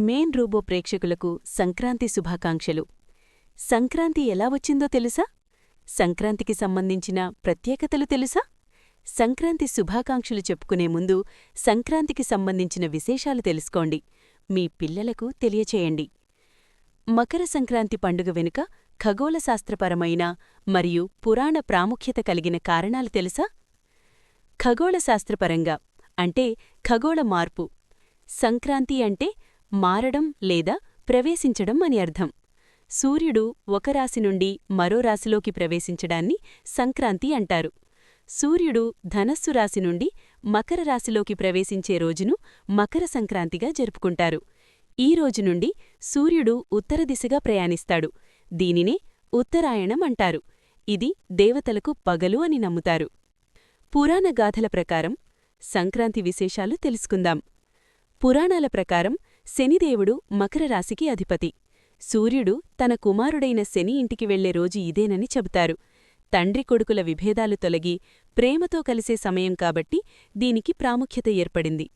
Main robo ప్రేక్షకులకు సంక్రాంతి శుభాకాంక్షలు. సంక్రాంతి ఎలా వచ్చిందో తెలుసా? సంక్రాంతికి సంబంధించిన ప్రత్యేకతలు తెలుసా? సంక్రాంతి శుభాకాంక్షలు చెప్పుకునే ముందు సంక్రాంతికి సంబంధించిన విశేషాలు తెలుసుకోండి. మీ పిల్లలకు తెలియచేయండి. మకర సంక్రాంతి పండుగ వెనుక ఖగోళశాస్త్రపరమైన మరియు పురాణ ప్రాముఖ్యత కలిగిన కారణాలు తెలుసా? ఖగోళశాస్త్రపరంగా అంటే ఖగోళ మార్పు. సంక్రాంతి అంటే మారడం లేదా ప్రవేశించడం అని అర్థం. సూర్యుడు ఒక రాశి నుండి మరో రాశిలోకి ప్రవేశించడాన్ని సంక్రాంతి అంటారు. సూర్యుడు ధనస్సు రాశి నుండి మకర రాశిలోకి ప్రవేశించే రోజును మకర సంక్రాంతిగా జరుపుకుంటారు. ఈ రోజు నుండి సూర్యుడు ఉత్తర దిశగా ప్రయాణిస్తాడు. దీనినే ఉత్తరాయణం అంటారు. ఇది దేవతలకు పగలు అని నమ్ముతారు. పురాణ గాథల ప్రకారం సంక్రాంతి విశేషాలు తెలుసుకుందాం. పురాణాల ప్రకారం శనిదేవుడు మకర రాశికి అధిపతి. సూర్యుడు తన కుమారుడైన శని ఇంటికి వెళ్ళే రోజు ఇదేనని చెబుతారు. తండ్రి కొడుకుల విభేదాలు తొలగి ప్రేమతో కలిసే సమయం కాబట్టి దీనికి ప్రాముఖ్యత ఏర్పడింది.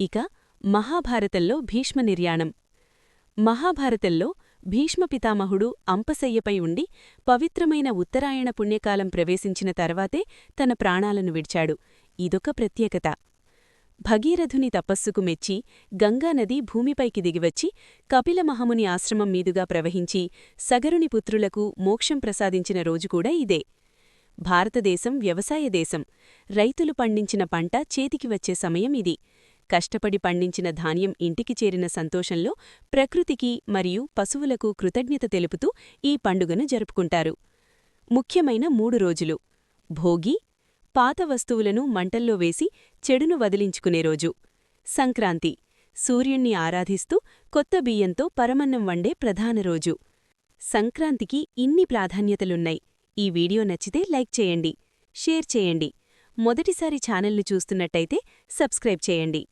ఇక మహాభారతంలో భీష్మ నిర్యాణం. మహాభారతంలో భీష్మ పితామహుడు అంపశయ్యపై ఉండి పవిత్రమైన ఉత్తరాయణ పుణ్యకాలం ప్రవేశించిన తర్వాతే తన ప్రాణాలను విడిచాడు. ఇదొక ప్రత్యేకత. భగీరథుని తపస్సుకు మెచ్చి గంగానది భూమిపైకి దిగివచ్చి కపిల మహముని ఆశ్రమం మీదుగా ప్రవహించి సగరుని పుత్రులకు మోక్షం ప్రసాదించిన రోజు కూడా ఇదే. భారతదేశం వ్యవసాయ దేశం. రైతులు పండించిన పంట చేతికి వచ్చే సమయం ఇది. కష్టపడి పండించిన ధాన్యం ఇంటికి చేరిన సంతోషంలో ప్రకృతికి మరియు పశువులకు కృతజ్ఞత తెలుపుతూ ఈ పండుగను జరుపుకుంటారు. ముఖ్యమైన మూడు రోజులు. భోగి పాత వస్తువులను మంటల్లో వేసి చెడును వదిలించుకునే రోజు. సంక్రాంతి. సూర్యుణ్ణి ఆరాధిస్తూ కొత్త బియ్యంతో పరమన్నం వండే ప్రధాన రోజు. సంక్రాంతికి ఇన్ని ప్రాధాన్యతలున్నాయి. ఈ వీడియో నచ్చితే లైక్ చేయండి షేర్ చేయండి. మొదటిసారి ఛానల్ను చూస్తున్నట్టయితే సబ్స్క్రైబ్ చేయండి.